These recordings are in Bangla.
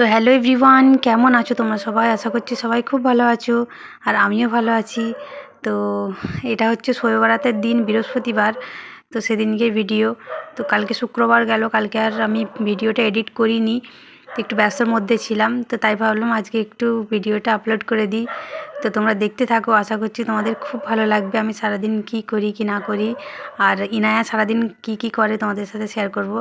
তো হ্যালো এভরিওয়ান কেমন আছো তোমরা সবাই? আশা করছি সবাই খুব ভালো আছো আর আমিও ভালো আছি। তো এটা হচ্ছে শৈবরাতের দিন, বৃহস্পতিবার, তো সেদিনকে ভিডিও তো কালকে শুক্রবার গেল, কালকে আর আমি ভিডিওটা এডিট করিনি, একটু ব্যস্তর মধ্যে ছিলাম, তো তাই ভাবলাম আজকে একটু ভিডিওটা আপলোড করে দিই। তো তোমরা দেখতে থাকো, আশা করছি তোমাদের খুব ভালো লাগবে, আমি সারাদিন কি করি কি না করি, আর ইনায়া সারাদিন কি কি করে তোমাদের সাথে শেয়ার করব।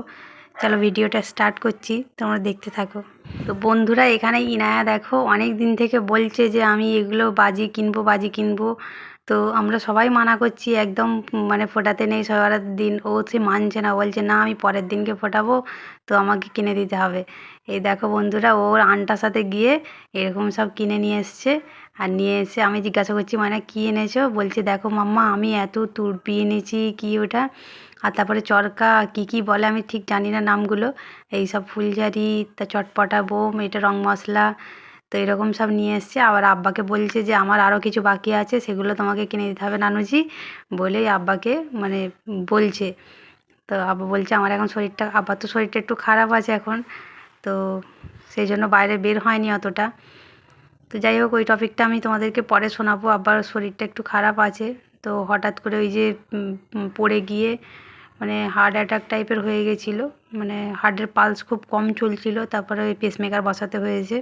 চলো ভিডিওটা স্টার্ট করছি, তোমরা দেখতে থাকো। তো বন্ধুরা, এখানে ইনায়া দেখো অনেক দিন থেকে বলছে যে আমি এগুলো বাজি কিনবো বাজি কিনবো। তো আমরা সবাই মানা করছি, একদম মানে ফোটাতে নেই, সবার দিন ও সে মানছে না, বলছে, না, আমি পরের দিনকে ফোটাবো, তো আমাকে কিনে দিতে হবে। এই দেখো বন্ধুরা, ওর আনটার সাথে গিয়ে এরকম সব কিনে নিয়ে এসছে, আর নিয়ে এসে আমি জিজ্ঞাসা করছি মানে কী এনেছো? বলছে, দেখো মাম্মা, আমি এত তুরপি এনেছি, কি ওটা? আর তারপরে চরকা, কি কি বলে আমি ঠিক জানি না নামগুলো। এই সব ফুলঝারি, তা চটপটা বোম, এটা রং মশলা, তো এরকম সব নিয়ে এসছে। আবার আব্বাকে বলছে যে, আমার আরও কিছু বাকি আছে, সেগুলো তোমাকে কিনে দিতে হবে নানুজি। বলেই আব্বাকে মানে বলছে। তো আব্বা বলছে, আমার এখন শরীরটা আব্বার তো শরীরটা একটু খারাপ আছে এখন। তো সেই জন্য বাইরে বের হয়নি অতটা। তো যাই হোক, ওই টপিকটা আমি তোমাদেরকে পরে শোনাবো। আব্বার শরীরটা একটু খারাপ আছে, তো হঠাৎ করে ওই যে পড়ে গিয়ে মানে হার্ট অ্যাটাক টাইপের হয়ে গেছিল। মানে হার্টের পালস খুব কম চলছিল, তারপরে ওই পেসমেকার বসাতে হয়েছে।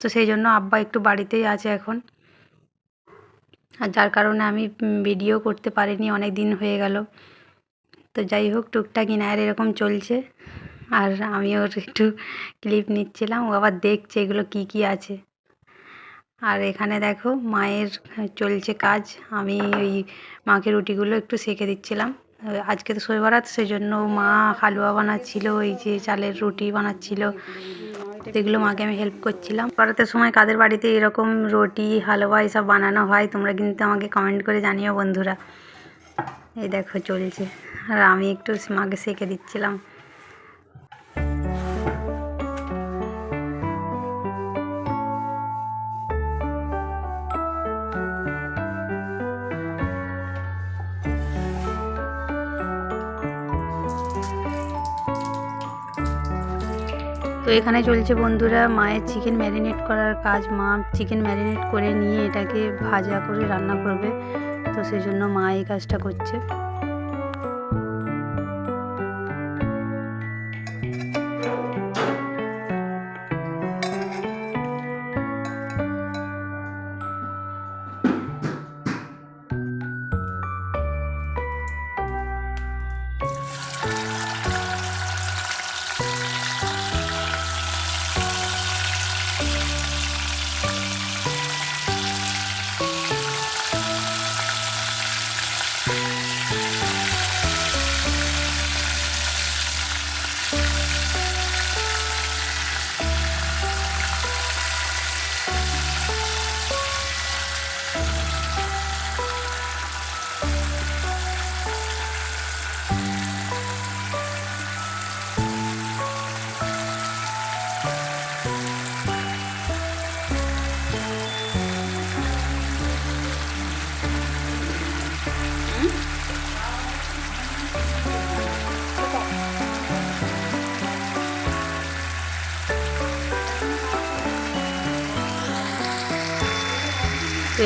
তো সেই জন্য আব্বা একটু বাড়িতেই আছে এখন। আর যার কারণে আমি ভিডিও করতে পারিনি অনেক দিন হয়ে গেল। তো যাই হোক, টুকটাক ইনায়ের এরকম চলছে। আর আমি ওর একটু ক্লিপ নিচ্ছিলাম, ও আবার দেখছে এগুলো কি কি আছে। আর এখানে দেখো, মায়ের চলছে কাজ। আমি ওই মাকে রুটিগুলো একটু সেঁকে দিচ্ছিলাম। আজকে তো শবে বরাত সেই জন্য মা হালুয়া বানাচ্ছিল ওই যে চালের রুটি বানাচ্ছিল। এগুলো মাকে আমি হেল্প করছিলাম। বরাতের সময় কাদের বাড়িতে এরকম রুটি, হালুয়া এসব বানানো হয়, তোমরা কিন্তু আমাকে কমেন্ট করে জানিও বন্ধুরা। এই দেখো চলছে। আর আমি একটু মাকে সেঁকে দিচ্ছিলাম। তো এখানে চলছে বন্ধুরা মায়ের চিকেন ম্যারিনেট করার কাজ। মা চিকেন ম্যারিনেট করে নিয়ে এটাকে ভাজা করে রান্না করবে। তো সেই জন্য মা এই কাজটা করছে।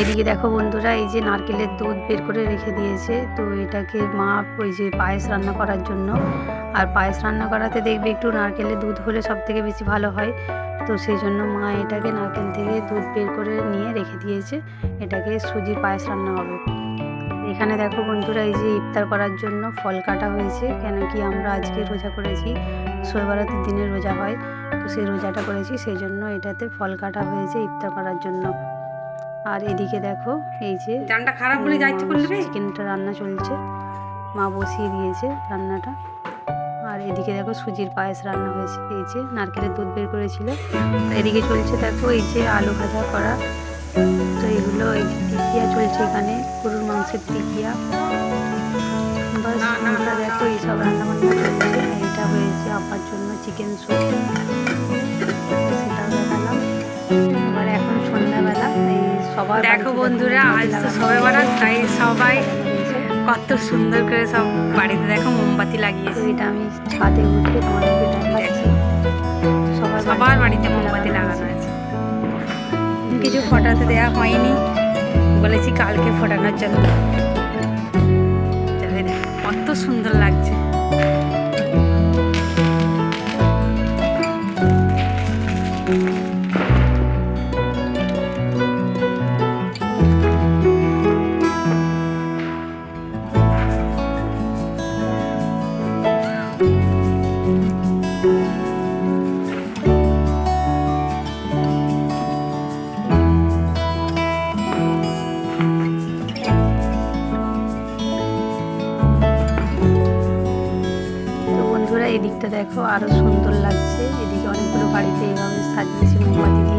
এদিকে দেখো বন্ধুরা, এই যে নারকেলের দুধ বের করে রেখে দিয়েছে। তো এটাকে মা ওই যে পায়েস রান্না করার জন্য। আর পায়েস রান্না করাতে দেখবে একটু নারকেলের দুধ হলে সব থেকে বেশি ভালো হয়। তো সেই জন্য মা এটাকে নারকেল থেকে দুধ বের করে নিয়ে রেখে দিয়েছে। এটাকে সুজির পায়েস রান্না হবে। এখানে দেখো বন্ধুরা, এই যে ইফতার করার জন্য ফল কাটা হয়েছে। কেন কি আমরা আজকে রোজা করেছি, শৈবারাতের দিনে রোজা হয়। তো সেই রোজাটা করেছি, সেই জন্য এটাতে ফল কাটা হয়েছে ইফতার করার জন্য। আর এদিকে দেখো এই যে জানটা খারাপ হলে যাইতে করলে চিকেনটা রান্না চলছে মা বসিয়ে দিয়েছে রান্নাটা আর এদিকে দেখো সুজির পায়েস রান্না হয়েছে এই যে নারকেলের দুধ বের করেছিল এদিকে চলছে দেখো এই যে আলু ভাজা করা তো এগুলো এই টিকিয়া চলছে এখানে গরুর মাংসের টিকিয়া বাস আমরা দেখো এইসব রান্না বান্না চলছে এইটা হয়েছে আপার জন্য চিকেন স্যুপ দেখো বন্ধুরা আজ তো সবে বরাত তাই সবাই কত সুন্দর করে সব বাড়িতে দেখো মোমবাতি লাগিয়েছে। এটা আমি ছাদে উঠে তোমাদেরকে দেখাচ্ছি। সবার সবার বাড়িতে মোমবাতি লাগানো আছে। কিছু ফটাতে দেওয়া হয়নি। বলেছি কালকে ফোটানোর জন্য। কত সুন্দর লাগছে। দেখো আরও সুন্দর লাগছে। এদিকে অনেকগুলো বাড়িতে এইভাবে সাজিয়েছে মোমবাতি।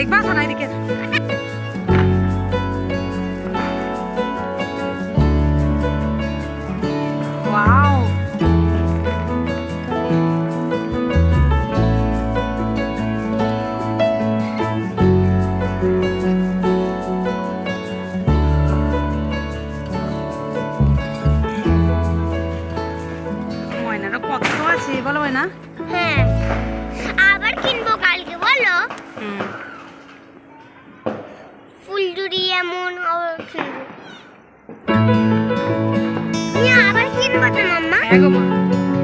দেখবা এদিকে ওয়াও। ময়নারও কত আছে বলো ময়না। হ্যাঁ। আবার কিনবো কালকে বলো। হুম। ফুলঝুরি এমন আবার কিনবো আবার কিনবো তো মাম্মা? হ্যাঁ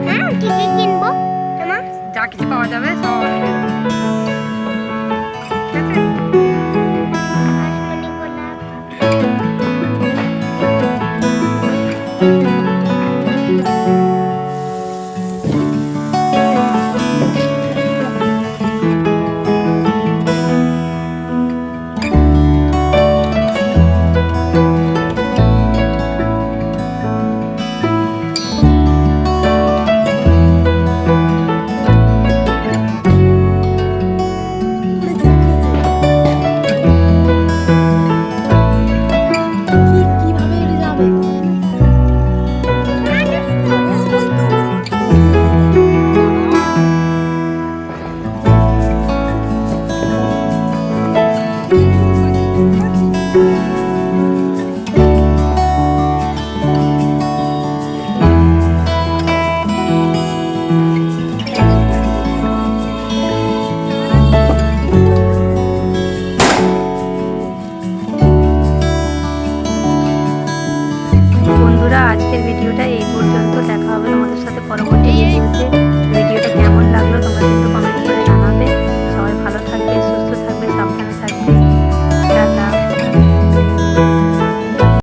হ্যাঁ কি কি কিনবো তোমার যা কিছু পাওয়া যাবে সব। বন্ধুরা আজকের ভিডিওটা এই পর্যন্ত। দেখা হবে আমাদের সাথে পরবর্তী